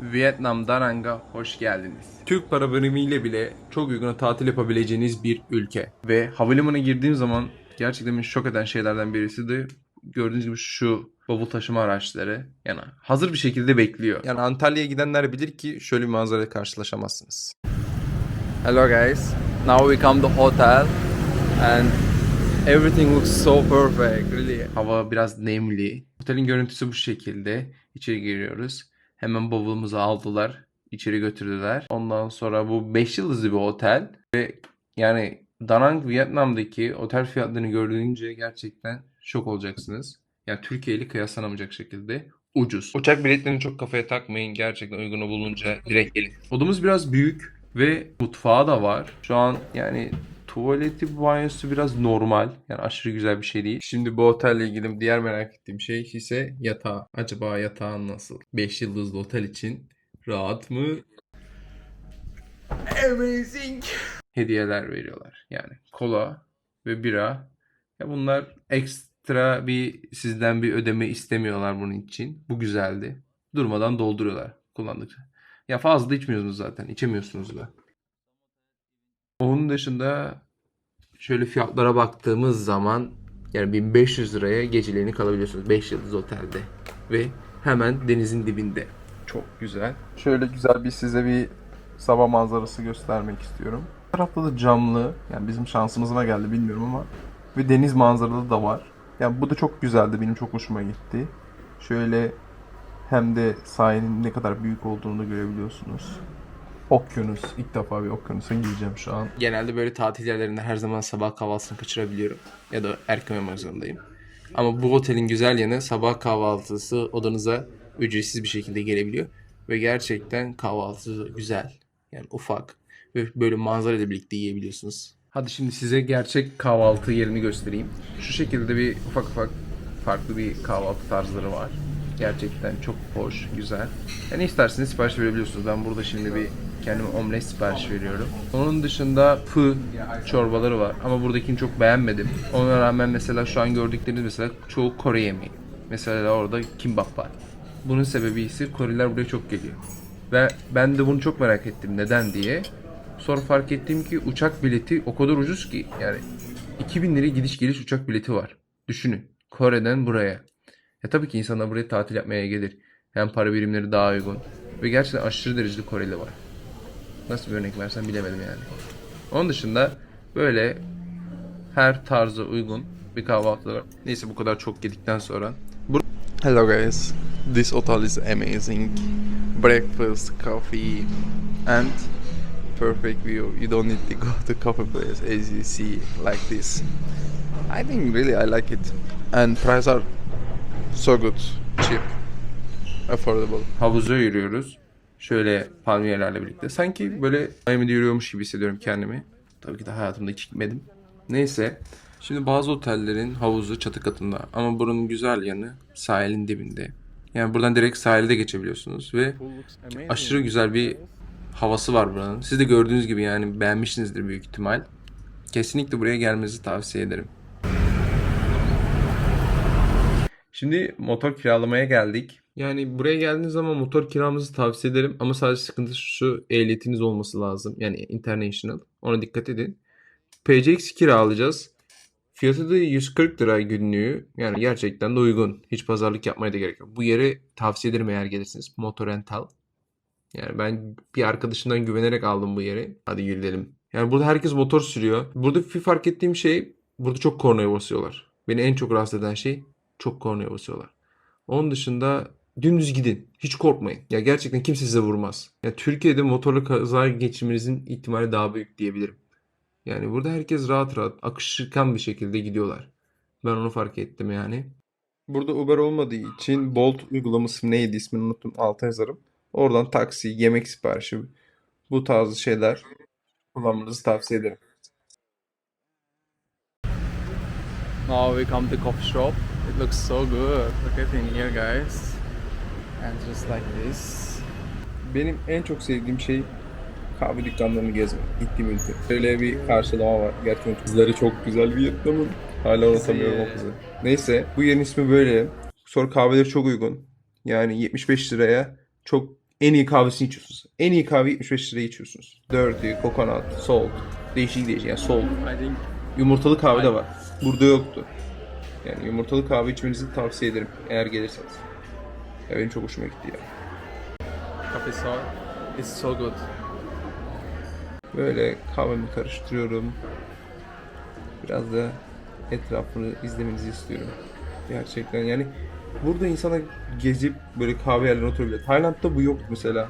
Vietnam Da Nang'a hoş geldiniz. Türk para birimiyle bile çok uygun tatil yapabileceğiniz bir ülke. Ve havalimanına girdiğim zaman gerçekten beni şok eden şeylerden birisi de gördüğünüz gibi şu bavul taşıma araçları. Yani hazır bir şekilde bekliyor. Yani Antalya'ya gidenler bilir ki şöyle bir manzarayla karşılaşamazsınız. Hello guys. Now we come to hotel and everything looks so perfect. Really. Hava biraz nemli. Otelin görüntüsü bu şekilde. İçeri giriyoruz. Hemen bavulumuzu aldılar. içeri götürdüler. Ondan sonra bu 5 yıldızlı bir otel ve yani Danang Vietnam'daki otel fiyatlarını gördüğünce gerçekten şok olacaksınız. Yani Türkiye ile kıyaslanamayacak şekilde ucuz. Uçak biletlerini çok kafaya takmayın. Gerçekten uygunu bulunca direkt gelin. Odamız biraz büyük ve mutfağı da var. Şu an yani tuvaleti banyosu biraz normal. Yani aşırı güzel bir şey değil. Şimdi bu otelle ilgili diğer merak ettiğim şey ise yatağı. Acaba yatağın nasıl? 5 yıldızlı otel için rahat mı? Amazing. Hediyeler veriyorlar. Yani kola ve bira. Ya bunlar ekstra bir sizden bir ödeme istemiyorlar bunun için. Bu güzeldi. Durmadan dolduruyorlar kullandıkça. Ya fazla içmiyorsunuz zaten. içemiyorsunuz da. Onun dışında şöyle fiyatlara baktığımız zaman yani 1500 liraya geceliğini kalabiliyorsunuz 5 yıldız otelde ve hemen denizin dibinde. Çok güzel. Şöyle güzel bir size bir sabah manzarası göstermek istiyorum. Bu tarafta da camlı. Yani bizim şansımıza geldi bilmiyorum ama ve deniz manzaralı da var. Yani bu da çok güzeldi. Benim çok hoşuma gitti. Şöyle hem de sahilin ne kadar büyük olduğunu da görebiliyorsunuz. Okyanus. ilk defa bir okyanusa gireceğim şu an. Genelde böyle tatil yerlerinde her zaman sabah kahvaltısını kaçırabiliyorum ya da erken uyumak zorundayım. Ama bu otelin güzel yanı sabah kahvaltısı odanıza ücretsiz bir şekilde gelebiliyor ve gerçekten kahvaltısı güzel. Yani ufak ve böyle manzara ile birlikte yiyebiliyorsunuz. Hadi şimdi size gerçek kahvaltı yerini göstereyim. Şu şekilde bir ufak ufak farklı bir kahvaltı tarzları var. Gerçekten çok hoş, güzel. Yani isterseniz sipariş verebiliyorsunuz. Ben burada şimdi bir kendime omlet sipariş veriyorum. Onun dışında fı çorbaları var ama buradakini çok beğenmedim. Ona rağmen mesela şu an gördükleriniz mesela çoğu Kore yemeği. Mesela orada kimbap var. Bunun sebebi ise Koreliler buraya çok geliyor. Ve ben de bunu çok merak ettim neden diye. Sonra fark ettim ki uçak bileti o kadar ucuz ki yani 2000 lira gidiş geliş uçak bileti var. Düşünün Kore'den buraya. Ya tabii ki insanlar buraya tatil yapmaya gelir. Hem para birimleri daha uygun. Ve gerçekten aşırı derecede Koreli var. Nasıl bir örnek versem bilemedim yani. Onun dışında böyle her tarza uygun bir kahvaltı var. Neyse bu kadar çok yedikten sonra. Hello guys. This hotel is amazing. Breakfast, coffee and perfect view. You don't need to go to coffee place as you see like this. I think really I like it. And prices are so good, cheap, affordable. havuza yürüyoruz. Şöyle palmiyelerle birlikte. Sanki böyle Miami'de yürüyormuş gibi hissediyorum kendimi. Tabii ki de hayatımda hiç gitmedim. Neyse. Şimdi bazı otellerin havuzu çatı katında. Ama buranın güzel yanı sahilin dibinde. Yani buradan direkt sahilde geçebiliyorsunuz ve aşırı güzel bir havası var buranın. Siz de gördüğünüz gibi yani beğenmişsinizdir büyük ihtimal. Kesinlikle buraya gelmenizi tavsiye ederim. Şimdi motor kiralamaya geldik. Yani buraya geldiğiniz zaman motor kiramızı tavsiye ederim ama sadece sıkıntı şu ehliyetiniz olması lazım. Yani international. Ona dikkat edin. PCX kiralayacağız. Fiyatı da 140 lira günlüğü. Yani gerçekten de uygun. Hiç pazarlık yapmaya da gerek yok. Bu yere tavsiye ederim eğer gelirsiniz. Motor Rental. Yani ben bir arkadaşımdan güvenerek aldım bu yeri. Hadi gidelim. Yani burada herkes motor sürüyor. Burada bir fark ettiğim şey burada çok kornaya basıyorlar. Beni en çok rahatsız eden şey çok kornaya basıyorlar. Onun dışında dümdüz gidin. Hiç korkmayın. Ya gerçekten kimse size vurmaz. Ya Türkiye'de motorla kaza geçirmenizin ihtimali daha büyük diyebilirim. Yani burada herkes rahat rahat, akışkan bir şekilde gidiyorlar. Ben onu fark ettim yani. Burada Uber olmadığı için Bolt uygulaması neydi ismini unuttum alta yazarım. Oradan taksi, yemek siparişi bu tarz şeyler kullanmanızı tavsiye ederim. Now we come to coffee shop. It looks so good. Look at in here, guys. And just like this. Benim en çok sevdiğim şey kahve dükkanlarını gezmek. Gittiğim ülke. Şöyle bir karşılama var. Gerçekten kızları çok güzel Vietnam'ın. Hala unutamıyorum o kızı. Neyse bu yerin ismi böyle. Sonra kahveleri çok uygun. Yani 75 liraya çok en iyi kahvesini içiyorsunuz. En iyi kahveyi 75 liraya içiyorsunuz. Dirty, coconut, salt. Değişik değişik yani salt. I think Yumurtalı kahve de var. Burada yoktu. Yani yumurtalı kahve içmenizi tavsiye ederim eğer gelirseniz. Ya benim çok hoşuma gitti ya. coffee sour is so good. Böyle kahvemi karıştırıyorum. Biraz da etrafını izlemenizi istiyorum. Gerçekten yani burada insana gezip böyle kahve yerlerine oturabilir. Tayland'da bu yoktu mesela.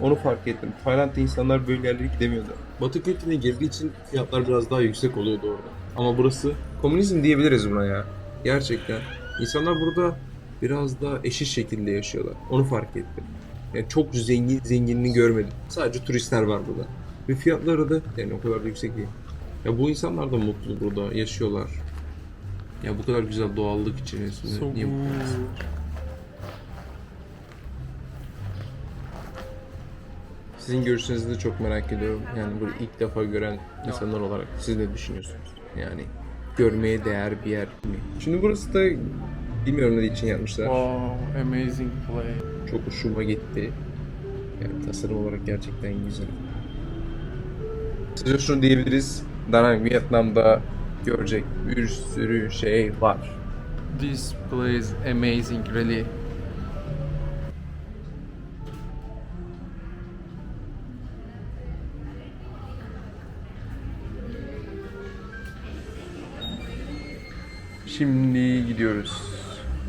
Onu fark ettim. Tayland'da insanlar böyle yerlere gidemiyordu. Batı kültürüne girdiği için fiyatlar biraz daha yüksek oluyordu orada. Ama burası komünizm diyebiliriz buna ya. Gerçekten. İnsanlar burada biraz daha eşit şekilde yaşıyorlar. Onu fark ettim. Yani çok zengin zenginliğini görmedim. Sadece turistler var burada. Ve fiyatları da yani o kadar da yüksek değil. Ya bu insanlar da mutlu burada yaşıyorlar. Ya bu kadar güzel doğallık içerisinde So niye bu kadar- good. Sizin görüşlerinizi de çok merak ediyorum. Yani böyle ilk defa gören insanlar olarak siz ne düşünüyorsunuz? Yani görmeye değer bir yer mi? Şimdi burası da bilmiyorum ne için yapmışlar. Wow, amazing place. Çok hoşuma gitti. Yani tasarım olarak gerçekten güzel. Size şunu diyebiliriz. Danang Vietnam'da görecek bir sürü şey var. This place amazing, really. Şimdi gidiyoruz.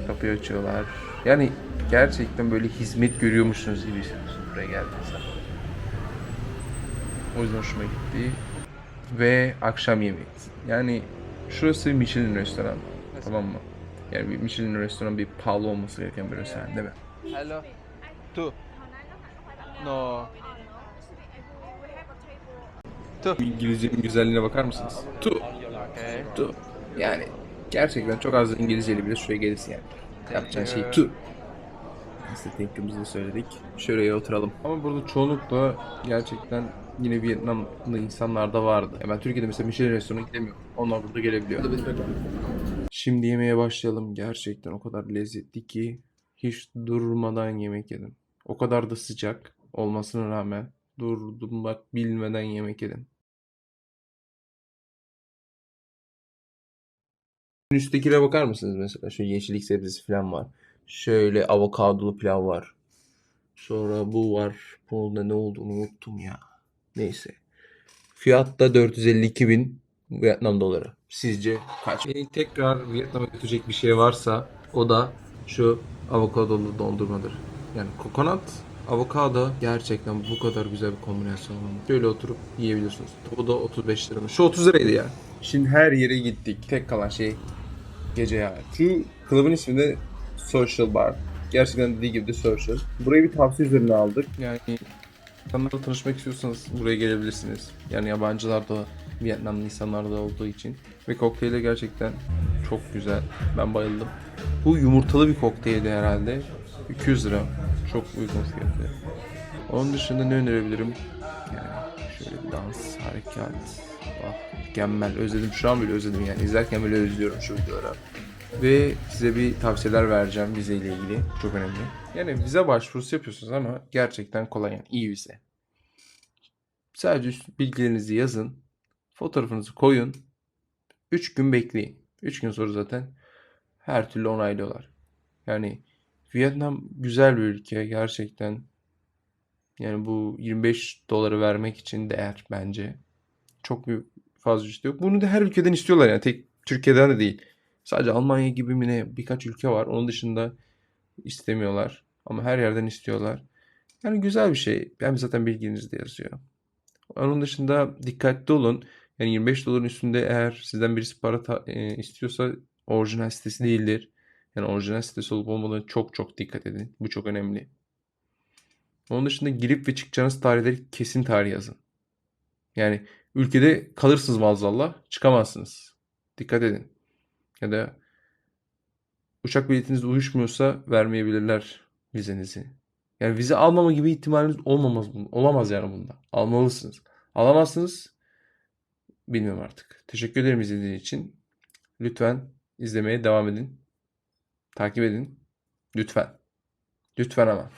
Kapıyı açıyorlar. Yani gerçekten böyle hizmet görüyormuşsunuz gibi buraya geldiğinizde. O yüzden hoşuma gitti. Ve akşam yemeği. Yani şurası Michelin restoran. Tamam mı? Yani bir Michelin restoran bir pahalı olması gereken bir restoran değil mi? Hello. Two. No. İngilizcenin güzelliğine bakar mısınız? Tu. Okay. Tu. Yani gerçekten çok az İngilizceyle bile şuraya gelirsin yani. Yapacağın şey tu. Neyse thank you'muzu da söyledik. Şuraya oturalım. Ama burada çoğunlukla gerçekten yine Vietnamlı insanlar da vardı. Ya ben Türkiye'de mesela Michelin restoranına gidemiyorum. Onlar burada gelebiliyor. Şimdi yemeğe başlayalım. Gerçekten o kadar lezzetli ki hiç durmadan yemek yedim. O kadar da sıcak olmasına rağmen durdum bak bilmeden yemek yedim. Üsttekine bakar mısınız mesela? Şu yeşillik sebzesi falan var. Şöyle avokadolu pilav var. Sonra bu var. Bunun da ne olduğunu unuttum ya. Neyse. Fiyat da 452 bin Vietnam doları. Sizce kaç? Beni tekrar Vietnam'a götürecek bir şey varsa o da şu avokadolu dondurmadır. Yani kokonat, avokado gerçekten bu kadar güzel bir kombinasyon olamaz. Şöyle oturup yiyebiliyorsunuz. O da 35 lira. Şu 30 liraydı ya. Şimdi her yere gittik. Tek kalan şey gece hayatı. Şu klubun ismi de Social Bar. Gerçekten dediği gibi de Social. Burayı bir tavsiye üzerine aldık. Yani insanlarla tanışmak istiyorsanız buraya gelebilirsiniz. Yani yabancılar da Vietnamlı insanlar da olduğu için. Ve kokteyli gerçekten çok güzel. Ben bayıldım. Bu yumurtalı bir kokteyldi herhalde. 200 lira. Çok uygun fiyatı. Onun dışında ne önerebilirim? Yani şöyle dans, harekat. Ah, mükemmel. Özledim. Şu an bile özledim yani. İzlerken bile özlüyorum şu videoları. Ve size bir tavsiyeler vereceğim vize ile ilgili. Çok önemli. Yani vize başvurusu yapıyorsunuz ama gerçekten kolay yani. iyi vize. Sadece bilgilerinizi yazın. Fotoğrafınızı koyun. 3 gün bekleyin. 3 gün sonra zaten her türlü onaylıyorlar. Yani Vietnam güzel bir ülke gerçekten. Yani bu 25 doları vermek için değer bence. Çok bir fazla üstü yok. Bunu da her ülkeden istiyorlar yani. Tek Türkiye'den de değil. Sadece Almanya gibi mi ne birkaç ülke var. Onun dışında istemiyorlar. Ama her yerden istiyorlar. Yani güzel bir şey. Hem zaten bilginizde yazıyor. Onun dışında dikkatli olun. Yani 25 doların üstünde eğer sizden birisi para ta- e, istiyorsa orijinal sitesi değildir. Yani orijinal sitesi olup olmadığına çok çok dikkat edin. Bu çok önemli. Onun dışında girip ve çıkacağınız tarihleri kesin tarih yazın. Yani ülkede kalırsınız maazallah çıkamazsınız. Dikkat edin. Ya da uçak biletiniz uyuşmuyorsa vermeyebilirler vizenizi. Yani vize almama gibi ihtimaliniz olmamaz, olamaz yani bunda. Almalısınız. Alamazsınız. Bilmiyorum artık. Teşekkür ederim izlediğiniz için. Lütfen izlemeye devam edin. Takip edin. Lütfen. Lütfen ama.